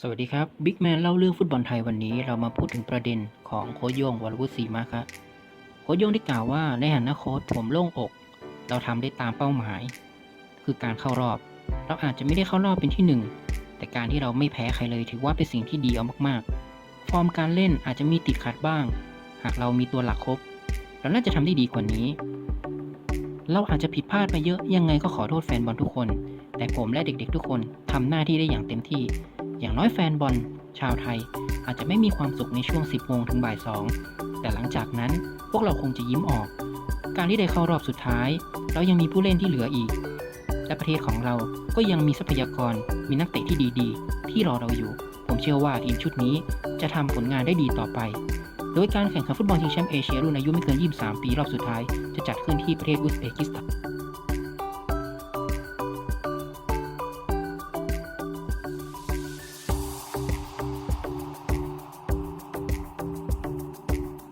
สวัสดีครับบิ๊กแมนเล่าเรื่องฟุตบอลไทยวันนี้เรามาพูดถึงประเด็นของโค้ชโยงวรวุฒิศรีมาครับโค้ชโยงได้กล่าวว่าในฐานะโค้ชผมโล่งอก เราทำได้ตามเป้าหมาย คือการเข้ารอบ เราอาจจะไม่ได้เข้ารอบเป็นที่หนึ่งแต่การที่เราไม่แพ้ใครเลยถือว่าเป็นสิ่งที่ดีเอามากๆ ฟอร์มการเล่นอาจจะมีติดขัดบ้าง หากเรามีตัวหลักครบเราน่าจะทำได้ดีกว่านี้ เราอาจจะผิดพลาดไปเยอะยังไงก็ขอโทษแฟนบอลทุกคน แต่ผมและเด็กๆ ทุกคนทำหน้าที่ได้อย่างเต็มที่ อย่างน้อยแฟนบอลชาวไทยอาจจะไม่มีความสุขในช่วง 10 โมงถึงบ่าย 2 แต่หลังจากนั้นพวกเราคงจะยิ้มออก การที่ได้เข้ารอบสุดท้าย เรายังมีผู้เล่นที่เหลืออีก และประเทศของเราก็ยังมีทรัพยากร มีนักเตะที่ดีๆ ที่รอเราอยู่ ผมเชื่อว่าทีมชุดนี้จะทำผลงานได้ดีต่อไป โดยการแข่งขันฟุตบอลชิงแชมป์เอเชียรุ่นอายุไม่เกิน 23 ปีรอบสุดท้าย จะจัดขึ้นที่ประเทศอุซเบกิสถาน